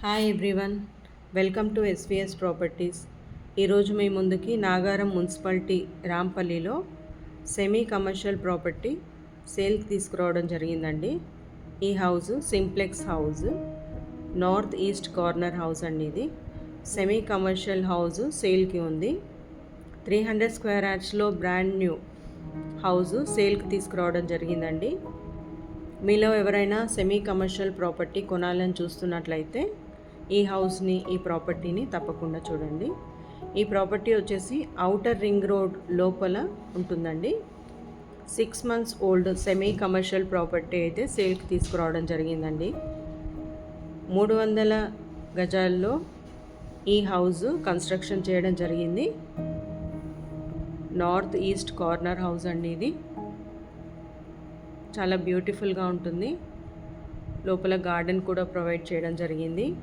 Hi everyone welcome to SVS properties ఈరోజు మీ ముందుకి నాగారం మున్సిపాలిటీ రాంపల్లిలో సెమీ కమర్షియల్ ప్రాపర్టీ సేల్కి తీసుకురావడం జరిగిందండి. ఈ house simplex house north east corner house అండి ఇది. సెమీ కమర్షియల్ హౌస్ సేల్కి ఉంది. త్రీ హండ్రెడ్ స్క్వేర్ యార్డ్స్లో బ్రాండ్ న్యూ హౌస్ సేల్కి తీసుకురావడం జరిగిందండి. మీలో ఎవరైనా సెమీ కమర్షియల్ ప్రాపర్టీ కొనాలని చూస్తున్నట్లయితే ఈ హౌస్ని ఈ ప్రాపర్టీని తప్పకుండా చూడండి. ఈ ప్రాపర్టీ వచ్చేసి అవుటర్ రింగ్ రోడ్ లోపల ఉంటుందండి. Six months old semi commercial property అయితే సేల్కి తీసుకురావడం జరిగిందండి. మూడు వందల గజాల్లో ఈ హౌస్ కన్స్ట్రక్షన్ చేయడం జరిగింది. నార్త్ ఈస్ట్ కార్నర్ హౌస్ అండి ఇది. చాలా బ్యూటిఫుల్గా ఉంటుంది. లోపల గార్డెన్ కూడా ప్రొవైడ్ చేయడం జరిగింది.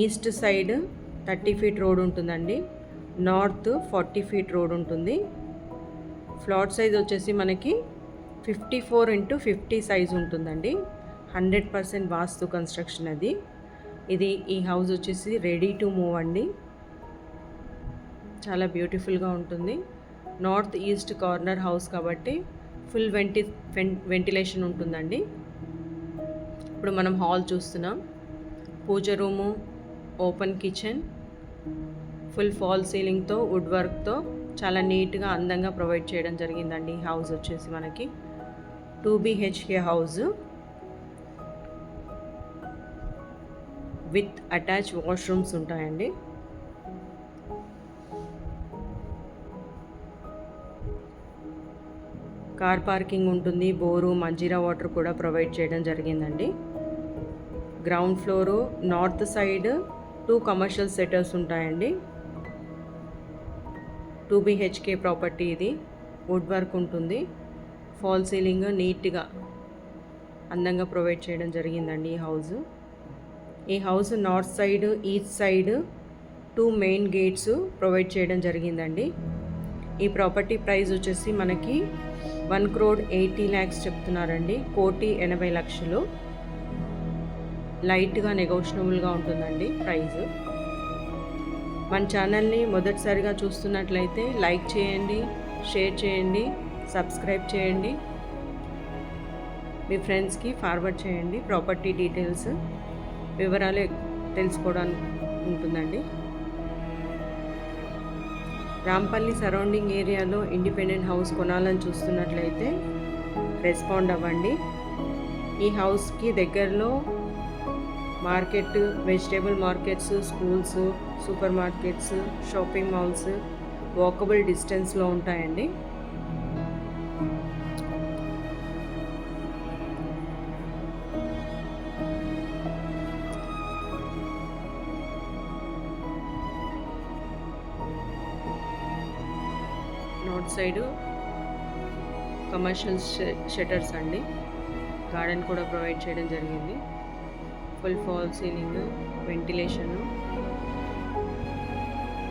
East side thirty feet road ఉంటుందండి. నార్త్ ఫార్టీ ఫీట్ రోడ్ ఉంటుంది. ఫ్లాట్ సైజ్ వచ్చేసి మనకి fifty four into fifty size ఉంటుందండి. హండ్రెడ్ పర్సెంట్ వాస్తు కన్స్ట్రక్షన్ అది. ఇది ఈ హౌస్ వచ్చేసి రెడీ టు మూవ్ అండి. చాలా బ్యూటిఫుల్గా ఉంటుంది. నార్త్ ఈస్ట్ కార్నర్ హౌస్ కాబట్టి ఫుల్ వెంటి వెంటిలేషన్ ఉంటుందండి. ఇప్పుడు మనం హాల్ చూస్తున్నాం. Puja room open kitchen full fall సీలింగ్తో wood వర్క్తో చాలా నీట్గా అందంగా ప్రొవైడ్ చేయడం జరిగిందండి. ఈ హౌస్ వచ్చేసి మనకి two BHK house with attach washrooms ఉంటాయండి. కార్ పార్కింగ్ ఉంటుంది బోరు మంజీరా వాటర్ కూడా ప్రొవైడ్ చేయడం జరిగిందండి. Ground floor north side two commercial shutters ఉంటాయండి. టూ బిహెచ్కే ప్రాపర్టీ ఇది. వుడ్ వర్క్ ఉంటుంది. ఫాల్ సీలింగ్ నీట్గా అందంగా ప్రొవైడ్ చేయడం జరిగిందండి ఈ హౌస్. ఈ house north side east side two main gates provide చేయడం జరిగిందండి. ఈ ప్రాపర్టీ ప్రైస్ వచ్చేసి మనకి వన్ క్రోడ్ ఎయిటీ ల్యాక్స్ చెప్తున్నారండి. కోటి ఎనభై లక్షలు. లైట్గా నెగోషియబుల్గా ఉంటుందండి ప్రైస్ మన ఛానల్ని మొదటిసారిగా చూస్తున్నట్లయితే లైక్ చేయండి షేర్ చేయండి సబ్స్క్రైబ్ చేయండి. మీ ఫ్రెండ్స్కి ఫార్వర్డ్ చేయండి ప్రాపర్టీ డీటెయిల్స్ వివరాలు తెలుసుకోవడానికి ఉంటుందండి. రాంపల్లి సరౌండింగ్ ఏరియాలో ఇండిపెండెంట్ హౌస్ కొనాలని చూస్తున్నట్లయితే రెస్పాండ్ అవ్వండి. ఈ హౌస్కి దగ్గరలో market vegetable markets schools super markets shopping malls walkable డిస్టెన్స్లో ఉంటాయండి. నార్త్ సైడు కమర్షియల్ షటర్స్ అండి. గార్డెన్ కూడా ప్రొవైడ్ చేయడం జరిగింది. ఫుల్ ఫాల్ సీలింగ్ వెంటిలేషన్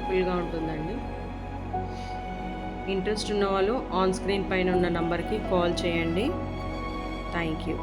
ఫుల్గా ఉంటుందండి. ఇంట్రెస్ట్ ఉన్న వాళ్ళు ఆన్ స్క్రీన్ పైన ఉన్న నంబర్కి కాల్ చేయండి. Thank you.